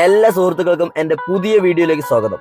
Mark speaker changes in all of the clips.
Speaker 1: എല്ലാ സുഹൃത്തുക്കൾക്കും എന്റെ പുതിയ വീഡിയോയിലേക്ക് സ്വാഗതം.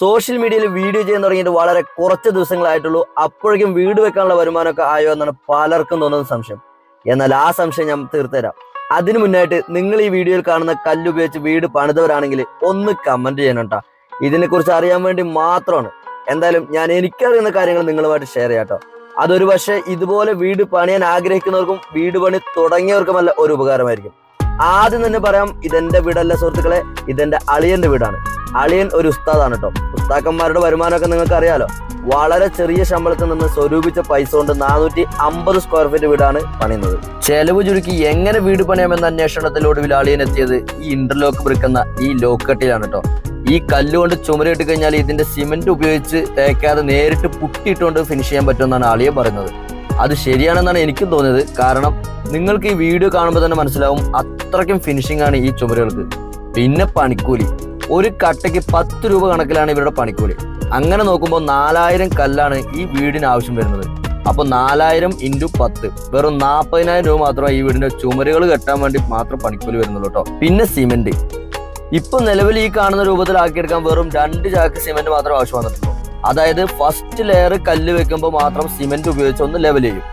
Speaker 1: സോഷ്യൽ മീഡിയയിൽ വീഡിയോ ചെയ്യാൻ തുടങ്ങിയിട്ട് വളരെ കുറച്ച് ദിവസങ്ങളായിട്ടുള്ളൂ. അപ്പോഴേക്കും വീട് വെക്കാനുള്ള വരുമാനമൊക്കെ ആയോ എന്നാണ് പലർക്കും തോന്നുന്ന സംശയം. എന്നാൽ ആ സംശയം ഞാൻ തീർത്തുതരാം. അതിനു മുന്നായിട്ട് നിങ്ങൾ ഈ വീഡിയോയിൽ കാണുന്ന കല്ലുപയോഗിച്ച് വീട് പണിതവരാണെങ്കിൽ ഒന്ന് കമന്റ് ചെയ്യണം കേട്ടോ ഇതിനെക്കുറിച്ച് അറിയാൻ വേണ്ടി മാത്രമാണ്. എന്തായാലും ഞാൻ എനിക്കറിയുന്ന കാര്യങ്ങൾ നിങ്ങളുമായിട്ട് ഷെയർ ചെയ്യാം അതൊരു പക്ഷേ ഇതുപോലെ വീട് പണിയാൻ ആഗ്രഹിക്കുന്നവർക്കും വീട് പണി തുടങ്ങിയവർക്കുമല്ല ഒരു ഉപകാരമായിരിക്കും. ആദ്യം തന്നെ പറയാം ഇതെന്റെ വീടല്ല സുഹൃത്തുക്കളെ ഇതെന്റെ അളിയന്റെ വീടാണ്. അളിയൻ ഒരു ഉസ്താദാണ് കേട്ടോ ഉസ്താക്കന്മാരുടെ വരുമാനമൊക്കെ നിങ്ങൾക്ക് അറിയാലോ വളരെ ചെറിയ ശമ്പളത്തിൽ നിന്ന് സ്വരൂപിച്ച പൈസ കൊണ്ട് നാനൂറ്റി അമ്പത് സ്ക്വയർ ഫീറ്റ് വീടാണ് പണിയുന്നത്. ചെലവ് ചുരുക്കി എങ്ങനെ വീട് പണിയാമെന്ന അന്വേഷണത്തിലൊടുവിൽ അളിയൻ എത്തിയത് ഈ ഇന്റർലോക്ക് ബ്രിക്കുന്ന ഈ ലോക്കട്ടിലാണ് കേട്ടോ ഈ കല്ലുകൊണ്ട് ചുമരിട്ട് കഴിഞ്ഞാൽ ഇതിന്റെ സിമെന്റ് ഉപയോഗിച്ച് തേക്കാതെ നേരിട്ട് പുട്ടിയിട്ടുകൊണ്ട് ഫിനിഷ് ചെയ്യാൻ പറ്റുമെന്നാണ് അളിയൻ പറയുന്നത്. അത് ശരിയാണെന്നാണ് എനിക്കും തോന്നിയത്. കാരണം നിങ്ങൾക്ക് ഈ വീഡിയോ കാണുമ്പോൾ തന്നെ മനസ്സിലാവും അത്രയ്ക്കും ഫിനിഷിംഗ് ആണ് ഈ ചുമരുകൾക്ക്. പിന്നെ പണിക്കൂലി. ഒരു കട്ടയ്ക്ക് പത്ത് രൂപ കണക്കിലാണ് ഇവരുടെ പണിക്കൂലി. അങ്ങനെ നോക്കുമ്പോൾ നാലായിരം കല്ലാണ് ഈ വീടിന് ആവശ്യം വരുന്നത്. അപ്പോൾ നാലായിരം ഇന്റു പത്ത്. വെറും നാൽപ്പതിനായിരം രൂപ മാത്രമേ ഈ വീടിന്റെ ചുമരുകൾ കെട്ടാൻ വേണ്ടി മാത്രം പണിക്കൂലി വരുന്നുള്ളൂ കേട്ടോ. പിന്നെ സിമെന്റ്. ഇപ്പം നിലവിൽ ഈ കാണുന്ന രൂപത്തിലാക്കിയെടുക്കാൻ വെറും രണ്ട് ചാക്ക് സിമെന്റ് മാത്രം ആവശ്യം വന്നിട്ടുള്ളൂ. അതായത് ഫസ്റ്റ് ലെയർ കല്ല് വെക്കുമ്പോൾ മാത്രം സിമെന്റ് ഉപയോഗിച്ച് ഒന്ന് ലെവൽ ചെയ്യും.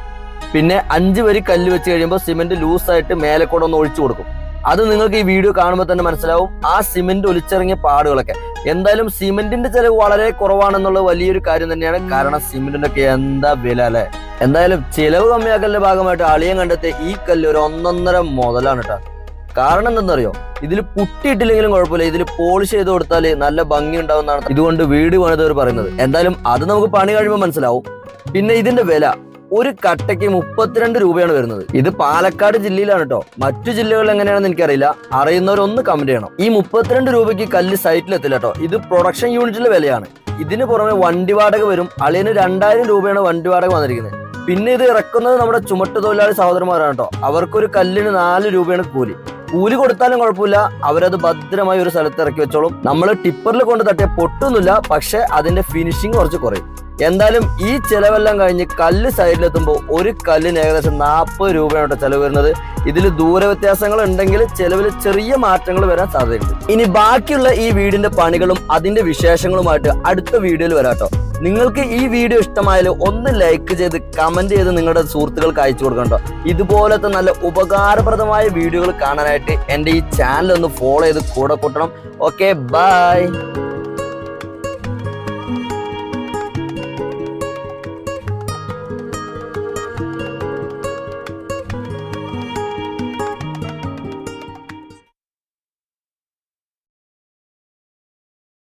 Speaker 1: പിന്നെ അഞ്ച് വരി കല്ല് വെച്ച് കഴിയുമ്പോൾ സിമെന്റ് ലൂസായിട്ട് മേലെ കൂടെ ഒന്ന് ഒഴിച്ചു കൊടുക്കും. അത് നിങ്ങൾക്ക് ഈ വീഡിയോ കാണുമ്പോൾ തന്നെ മനസ്സിലാവും. ആ സിമെന്റ് ഒലിച്ചിറങ്ങിയ പാടുകളൊക്കെ. എന്തായാലും സിമെന്റിന്റെ ചെലവ് വളരെ കുറവാണെന്നുള്ള വലിയൊരു കാര്യം തന്നെയാണ്. കാരണം സിമെന്റിനൊക്കെ എന്താ വില അല്ലെ? എന്തായാലും ചിലവ് കമ്മിയാക്കലിന്റെ ഭാഗമായിട്ട് അളിയം കണ്ടെത്തിയ ഈ കല്ല് ഒരു ഒന്നൊന്നര മുതലാണ് കേട്ടോ കാരണം എന്തെന്നറിയോ ഇതിൽ പുട്ടിയിട്ടില്ലെങ്കിലും കുഴപ്പമില്ല. ഇതിൽ പോളിഷ് ചെയ്ത് കൊടുത്താൽ നല്ല ഭംഗി ഉണ്ടാവുന്നതാണ് ഇതുകൊണ്ട് വീട് പണിതവർ പറയുന്നത്. എന്തായാലും അത് നമുക്ക് പണി കഴിയുമ്പോൾ മനസ്സിലാവും. പിന്നെ ഇതിന്റെ വില. ഒരു കട്ടയ്ക്ക് മുപ്പത്തിരണ്ട് രൂപയാണ് വരുന്നത്. ഇത് പാലക്കാട് ജില്ലയിലാണ് കേട്ടോ മറ്റു ജില്ലകളിൽ എങ്ങനെയാണെന്ന് എനിക്കറിയില്ല. അറിയുന്നവരൊന്ന് കമന്റ് ചെയ്യണം. ഈ മുപ്പത്തിരണ്ട് രൂപയ്ക്ക് കല്ല് സൈറ്റിൽ എത്തില്ല കേട്ടോ ഇത് പ്രൊഡക്ഷൻ യൂണിറ്റിലെ വിലയാണ്. ഇതിന് പുറമെ വണ്ടി വാടക വരും. അളിയന് രണ്ടായിരം രൂപയാണ് വണ്ടി വാടക വന്നിരിക്കുന്നത്. പിന്നെ ഇത് ഇറക്കുന്നത് നമ്മുടെ ചുമട്ട് തൊഴിലാളി സഹോദരന്മാരാണ് കേട്ടോ അവർക്കൊരു കല്ലിന് നാല് രൂപയാണ് കൂലി. കൂലി കൊടുത്താലും കുഴപ്പമില്ല. അവരത് ഭദ്രമായി ഒരു സ്ഥലത്ത് ഇറക്കി വെച്ചോളും. നമ്മൾ ടിപ്പറിൽ കൊണ്ട് തട്ടിയ പൊട്ടുന്നില്ല പക്ഷെ അതിന്റെ ഫിനിഷിങ് കുറച്ച് കുറയും. എന്തായാലും ഈ ചിലവെല്ലാം കഴിഞ്ഞ് കല്ല് സൈഡിലെത്തുമ്പോൾ ഒരു കല്ലിന് ഏകദേശം നാൽപ്പത് രൂപയാണ് ചിലവ് വരുന്നത്. ഇതിൽ ദൂര വ്യത്യാസങ്ങൾ ഉണ്ടെങ്കിൽ ചിലവിൽ ചെറിയ മാറ്റങ്ങൾ വരാൻ സാധ്യതയുണ്ട്. ഇനി ബാക്കിയുള്ള ഈ വീടിന്റെ പണികളും അതിന്റെ വിശേഷങ്ങളുമായിട്ട് അടുത്ത വീഡിയോയിൽ വരാം കേട്ടോ. നിങ്ങൾക്ക് ഈ വീഡിയോ ഇഷ്ടമായാലും ഒന്ന് ലൈക്ക് ചെയ്ത് കമന്റ് ചെയ്ത് നിങ്ങളുടെ സുഹൃത്തുക്കൾക്ക് അയച്ചു കൊടുക്കണ്ടോ ഇതുപോലത്തെ നല്ല ഉപകാരപ്രദമായ വീഡിയോകൾ കാണാനായിട്ട് എന്റെ ഈ ചാനൽ ഒന്ന് ഫോളോ ചെയ്ത് കൂടെ കൂട്ടണം. Okay bye